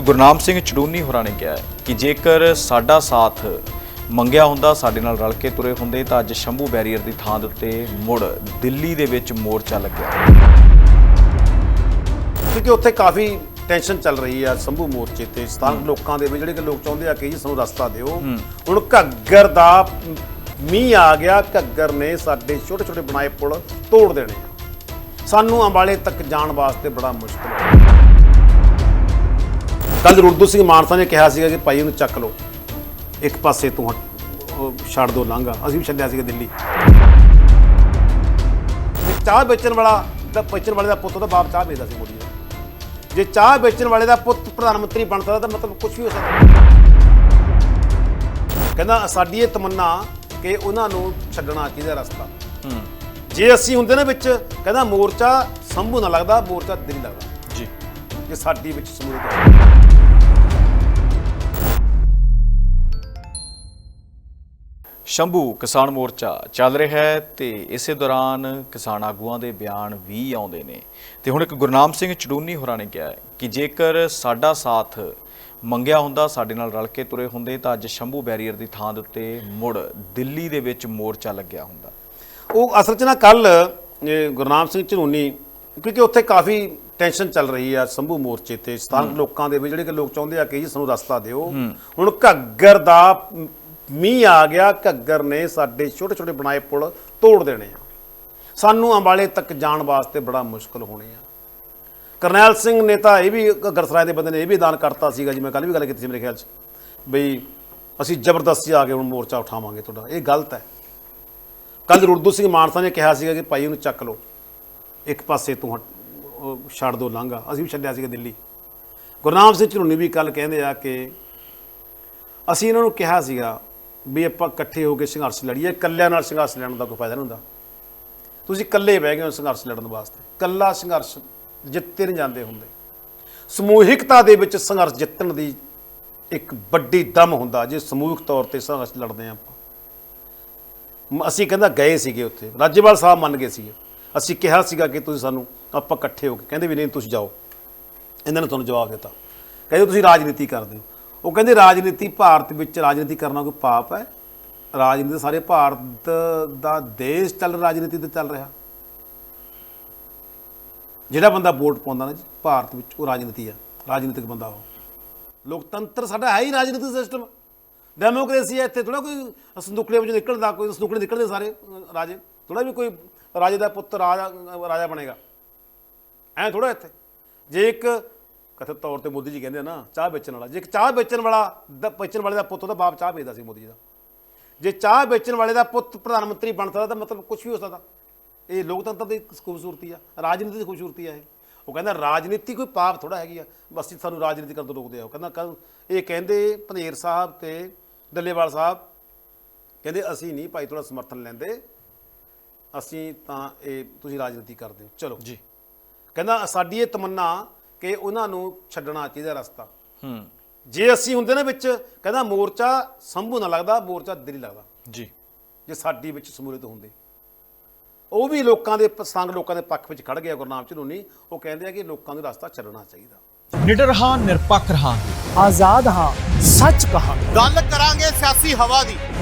ਗੁਰਨਾਮ ਸਿੰਘ ਚੜੂਨੀ ਹੋਰਾਂ ਨੇ ਕਿਹਾ ਕਿ ਜੇਕਰ ਸਾਡਾ ਸਾਥ ਮੰਗਿਆ ਹੁੰਦਾ ਸਾਡੇ ਨਾਲ ਰਲ ਕੇ ਤੁਰੇ ਹੁੰਦੇ ਤਾਂ ਅੱਜ ਸ਼ੰਭੂ ਬੈਰੀਅਰ ਦੀ ਥਾਂ ਦੇ ਉੱਤੇ ਮੁੜ ਦਿੱਲੀ ਦੇ ਵਿੱਚ ਮੋਰਚਾ ਲੱਗਿਆ। ਕਿਉਂਕਿ ਉੱਥੇ ਕਾਫੀ ਟੈਨਸ਼ਨ ਚੱਲ ਰਹੀ ਆ ਸੰਭੂ ਮੋਰਚੇ ਤੇ ਸਥਾਨਕ ਲੋਕਾਂ ਦੇ ਵਿੱਚ ਜਿਹੜੇ ਕਿ ਲੋਕ ਚਾਹੁੰਦੇ ਆ ਕਿ ਜੀ ਸਾਨੂੰ ਰਸਤਾ ਦਿਓ। ਹੁਣ ਘੱਗਰ ਦਾ ਮੀਂਹ ਆ ਗਿਆ ਘੱਗਰ ਨੇ ਸਾਡੇ ਛੋਟੇ ਛੋਟੇ ਬਣਾਏ ਪੁਲ ਤੋੜ ਦੇਣੇ। ਸਾਨੂੰ ਅੰਬਾਲੇ ਤੱਕ ਜਾਣ ਵਾਸਤੇ ਬੜਾ ਮੁਸ਼ਕਲ ਹੈ ਕੱਲ ਰੁਰਦੂ ਸਿੰਘ ਮਾਨਸਾ ਨੇ ਕਿਹਾ ਸੀਗਾ ਕਿ ਭਾਈ ਇਹਨੂੰ ਚੱਕ ਲਓ। ਇੱਕ ਪਾਸੇ ਤੂੰ ਛੱਡ ਦੋ ਲਾਂਘਾ ਅਸੀਂ ਵੀ ਛੱਡਿਆ ਸੀਗਾ ਦਿੱਲੀ। ਚਾਹ ਵੇਚਣ ਵਾਲਾ ਦਾ ਵੇਚਣ ਵਾਲੇ ਦਾ ਪੁੱਤ ਦਾ ਬਾਪ ਚਾਹ ਵੇਚਦਾ ਸੀ ਮੋਦੀ ਦਾ ਜੇ ਚਾਹ ਵੇਚਣ ਵਾਲੇ ਦਾ ਪੁੱਤ ਪ੍ਰਧਾਨ ਮੰਤਰੀ ਬਣ ਸਕਦਾ ਤਾਂ ਮਤਲਬ ਕੁਝ ਵੀ ਹੋ ਸਕਦਾ। ਕਹਿੰਦਾ ਸਾਡੀ ਇਹ ਤਮੰਨਾ ਕਿ ਉਹਨਾਂ ਨੂੰ ਛੱਡਣਾ ਚਾਹੀਦਾ ਰਸਤਾ। ਜੇ ਅਸੀਂ ਹੁੰਦੇ ਨਾ ਵਿੱਚ ਕਹਿੰਦਾ ਮੋਰਚਾ ਸੰਭੂ ਨਾ ਲੱਗਦਾ ਮੋਰਚਾ ਦਿੱਲੀ ਲੱਗਦਾ। ਜੀ। ਜੇ ਸਾਡੀ ਵਿੱਚ ਸਮੂਹਿਕ ਹੈ ਸ਼ੰਭੂ ਕਿਸਾਨ ਮੋਰਚਾ ਚੱਲ ਰਿਹਾ ਹੈ ਤੇ ਇਸੇ ਦੌਰਾਨ ਕਿਸਾਨ ਆਗੂਆਂ ਦੇ ਬਿਆਨ ਵੀ ਆਉਂਦੇ ਨੇ। ਤੇ ਹੁਣ ਇੱਕ ਗੁਰਨਾਮ ਸਿੰਘ ਚੜੂਨੀ ਹੋਰਾਂ ਨੇ ਕਿਹਾ ਕਿ ਜੇਕਰ ਸਾਡਾ ਸਾਥ ਮੰਗਿਆ ਹੁੰਦਾ ਸਾਡੇ ਨਾਲ ਰਲ ਕੇ ਤੁਰੇ ਹੁੰਦੇ ਤਾਂ ਅੱਜ ਸ਼ੰਭੂ ਬੈਰੀਅਰ ਦੀ ਥਾਂ ਦੇ ਉੱਤੇ ਮੁੜ ਦਿੱਲੀ ਦੇ ਵਿੱਚ ਮੋਰਚਾ ਲੱਗਿਆ ਹੁੰਦਾ। ਉਹ ਅਸਲ 'ਚ ਨਾ ਕੱਲ ਗੁਰਨਾਮ ਸਿੰਘ ਝਨੂਨੀ ਕਿਉਂਕਿ ਉੱਥੇ ਕਾਫੀ ਟੈਨਸ਼ਨ ਚੱਲ ਰਹੀ ਆ ਸੰਭੂ ਮੋਰਚੇ ਤੇ। ਸਥਾਨਕ ਲੋਕਾਂ ਦੇ ਵਿੱਚ ਜਿਹੜੇ ਕਿ ਲੋਕ ਚਾਹੁੰਦੇ ਆ ਕਿ ਜੀ ਸਾਨੂੰ ਰਸਤਾ ਦਿਓ। ਹੁਣ ਘੱਗਰ ਦਾ ਮੀਂਹ ਆ ਗਿਆ, ਘੱਗਰ ਨੇ ਸਾਡੇ ਛੋਟੇ ਛੋਟੇ ਬਣਾਏ ਪੁਲ ਤੋੜ ਦੇਣੇ ਆ। ਸਾਨੂੰ ਅੰਬਾਲੇ ਤੱਕ ਜਾਣ ਵਾਸਤੇ ਬੜਾ ਮੁਸ਼ਕਲ ਹੋਣੇ ਆ। ਕਰਨੈਲ ਸਿੰਘ ਨੇ ਤਾਂ ਇਹ ਵੀ ਘੱਗਰ ਸਰਾਏ ਦੇ ਬੰਦੇ ਨੇ ਇਹ ਵੀ ਐਲਾਨ ਕਰਤਾ ਸੀਗਾ ਜੀ ਮੈਂ ਕੱਲ ਵੀ ਗੱਲ ਕੀਤੀ ਸੀ ਮੇਰੇ ਖਿਆਲ 'ਚ, ਬਈ ਅਸੀਂ ਜ਼ਬਰਦਸਤੀ ਆ ਕੇ ਹੁਣ ਮੋਰਚਾ ਉਠਾਵਾਂਗੇ ਤੁਹਾਡਾ। ਇਹ ਗਲਤ ਹੈ। ਕੱਲ ਰੁਰਦੂ ਸਿੰਘ ਮਾਨਸਾ ਨੇ ਕਿਹਾ ਸੀਗਾ ਕਿ ਭਾਈ ਉਹਨੂੰ ਚੱਕ ਲਓ। ਇੱਕ ਪਾਸੇ ਤੂੰ ਹਟ- ਛੱਡ ਦੋ ਲਾਂਘਾ। ਅਸੀਂ ਵੀ ਛੱਡਿਆ ਸੀਗਾ ਦਿੱਲੀ। ਗੁਰਨਾਮ ਸਿੰਘ ਝਰੂਨੀ ਵੀ ਕੱਲ ਕਹਿੰਦੇ ਆ ਕਿ ਅਸੀਂ ਇਹਨਾਂ ਨੂੰ ਕਿਹਾ ਸੀਗਾ ਵੀ ਆਪਾਂ ਇਕੱਠੇ ਹੋ ਕੇ ਸੰਘਰਸ਼ ਲੜੀਏ, ਇਕੱਲਿਆਂ ਨਾਲ ਸੰਘਰਸ਼ ਲੜਨ ਦਾ ਕੋਈ ਫਾਇਦਾ ਨਹੀਂ ਹੁੰਦਾ। ਤੁਸੀਂ ਇਕੱਲੇ ਬਹਿ ਗਏ ਹੋ ਸੰਘਰਸ਼ ਲੜਨ ਵਾਸਤੇ। ਇਕੱਲਾ ਸੰਘਰਸ਼ ਜਿੱਤੇ ਨਹੀਂ ਜਾਂਦੇ ਹੁੰਦੇ। ਸਮੂਹਿਕਤਾ ਦੇ ਵਿੱਚ ਸੰਘਰਸ਼ ਜਿੱਤਣ ਦੀ ਇੱਕ ਵੱਡੀ ਦਮ ਹੁੰਦਾ, ਜੇ ਸਮੂਹਿਕ ਤੌਰ ਤੇ ਸੰਘਰਸ਼ ਲੜਦੇ ਹਾਂ ਆਪਾਂ। ਮ- ਅਸੀਂ ਕਹਿੰਦਾ ਗਏ ਸੀਗੇ ਉੱਥੇ। ਰਾਜੇਵਾਲ ਸਾਹਿਬ ਮੰਨ ਗਏ ਸੀਗੇ। ਅਸੀਂ ਕਿਹਾ ਸੀਗਾ ਕਿ ਤੁਸੀਂ ਸਾਨੂੰ, ਆਪਾਂ ਇਕੱਠੇ ਹੋ ਕੇ, ਕਹਿੰਦੇ ਵੀ ਨਹੀਂ ਤੁਸੀਂ ਜਾਓ। ਇਹਨਾਂ ਨੇ ਤੁਹਾਨੂੰ ਜਵਾਬ ਦਿੱਤਾ। ਕਹਿੰਦੇ ਤੁਸੀਂ ਰਾਜਨੀਤੀ ਕਰਦੇ ਹੋ। ਉਹ ਕਹਿੰਦੇ ਰਾਜਨੀਤੀ ਭਾਰਤ ਵਿੱਚ ਰਾਜਨੀਤੀ ਕਰਨਾ ਕੋਈ ਪਾਪ ਹੈ। ਰਾਜਨੀਤੀ ਸਾਰੇ ਭਾਰਤ ਦਾ ਦੇਸ਼ ਚੱਲ ਰਾਜਨੀਤੀ ਤੇ ਚੱਲ ਰਿਹਾ। ਜਿਹੜਾ ਬੰਦਾ ਵੋਟ ਪਾਉਂਦਾ ਨਾ ਜੀ, ਭਾਰਤ ਵਿੱਚ ਉਹ ਰਾਜਨੀਤੀ ਆ, ਰਾਜਨੀਤਿਕ ਬੰਦਾ ਉਹ। ਲੋਕਤੰਤਰ ਸਾਡਾ ਹੈ ਹੀ ਰਾਜਨੀਤਿਕ ਸਿਸਟਮ। ਡੈਮੋਕ੍ਰੇਸੀ ਹੈ, ਇੱਥੇ ਥੋੜਾ ਕੋਈ ਸੰਦੂਕੜੇ ਵਿੱਚੋਂ ਨਿਕਲਦਾ, ਕੋਈ ਸੰਦੂਕੜੇ ਨਿਕਲਦੇ ਸਾਰੇ ਰਾਜੇ। ਥੋੜਾ ਵੀ ਕੋਈ ਰਾਜੇ ਦਾ ਪੁੱਤ, ਰਾਜਾ ਰਾਜਾ ਬਣੇਗਾ। ਐ ਥੋੜਾ ਇੱਥੇ। ਜੇ ਇੱਕ ਕਥਿਤ ਤੌਰ ਤੇ ਮੋਦੀ ਜੀ ਕਹਿੰਦੇ ਆ ਨਾ ਚਾਹ ਵੇਚਣ ਵਾਲਾ। ਜੇ ਇੱਕ ਚਾਹ ਵੇਚਣ ਵਾਲਾ ਦਾ ਵੇਚਣ ਵਾਲੇ ਦਾ ਪੁੱਤ ਉਹਦਾ ਬਾਪ ਚਾਹ ਵੇਚਦਾ ਸੀ ਮੋਦੀ ਜੀ ਦਾ। ਜੇ ਚਾਹ ਵੇਚਣ ਵਾਲੇ ਦਾ ਪੁੱਤ ਪ੍ਰਧਾਨ ਮੰਤਰੀ ਬਣ ਸਕਦਾ ਤਾਂ ਮਤਲਬ ਕੁਝ ਵੀ ਹੋ ਸਕਦਾ। ਇਹ ਲੋਕਤੰਤਰ ਦੀ ਖੂਬਸੂਰਤੀ ਆ ਰਾਜਨੀਤੀ ਦੀ ਖੂਬਸੂਰਤੀ ਆ ਇਹ। ਉਹ ਕਹਿੰਦਾ ਰਾਜਨੀਤੀ ਕੋਈ ਪਾਪ ਥੋੜਾ ਹੈਗੀ ਆ। ਬਸ ਸਾਨੂੰ ਰਾਜਨੀਤੀ ਕਰਨ ਤੋਂ ਰੋਕਦੇ ਆ ਉਹ। ਕਹਿੰਦਾ ਇਹ ਕਹਿੰਦੇ ਪੰਧੇਰ ਸਾਹਿਬ ਤੇ ਡੱਲੇਵਾਲ ਸਾਹਿਬ ਕਹਿੰਦੇ ਅਸੀਂ ਨਹੀਂ ਭਾਈ ਥੋੜਾ ਸਮਰਥਨ ਲੈਂਦੇ। ਅਸੀਂ ਤਾਂ ਇਹ ਤੁਸੀਂ ਰਾਜਨੀਤੀ ਕਰਦੇ ਹੋ। ਚਲੋ ਜੀ। ਕਹਿੰਦਾ ਸਾਡੀ ਇਹ ਤਮੰਨਾ ਕਿ ਉਹਨਾਂ ਨੂੰ ਛੱਡਣਾ ਚਾਹੀਦਾ ਰਸਤਾ। ਹੂੰ। ਜੇ ਅਸੀਂ ਹੁੰਦੇ ਨਾ ਵਿੱਚ ਕਹਿੰਦਾ ਮੋਰਚਾ ਸੰਭੂ ਨਾ ਲੱਗਦਾ ਮੋਰਚਾ ਦਿੱਲੀ ਲੱਗਦਾ। ਜੀ। ਜੇ ਸਾਡੀ ਵਿੱਚ ਸਮੂਲਿਤ ਹੁੰਦੇ। ਉਹ ਵੀ ਲੋਕਾਂ ਦੇ ਪਸੰਦ ਲੋਕਾਂ ਦੇ ਪੱਖ ਵਿੱਚ ਖੜ ਗਿਆ ਗੁਰਨਾਮ ਝਨੂਨੀ ਉਹ ਕਹਿੰਦੇ ਆ ਕਿ ਲੋਕਾਂ ਨੂੰ ਰਸਤਾ ਛੱਡਣਾ ਚਾਹੀਦਾ। ਨਿਡਰ ਹਾਂ ਨਿਰਪੱਖ ਰਹਾਂਗੇ। ਆਜ਼ਾਦ ਹਾਂ ਸੱਚ ਕਹਾਂਗੇ। ਗੱਲ ਕਰਾਂਗੇ ਸਿਆਸੀ ਹਵਾ ਦੀ।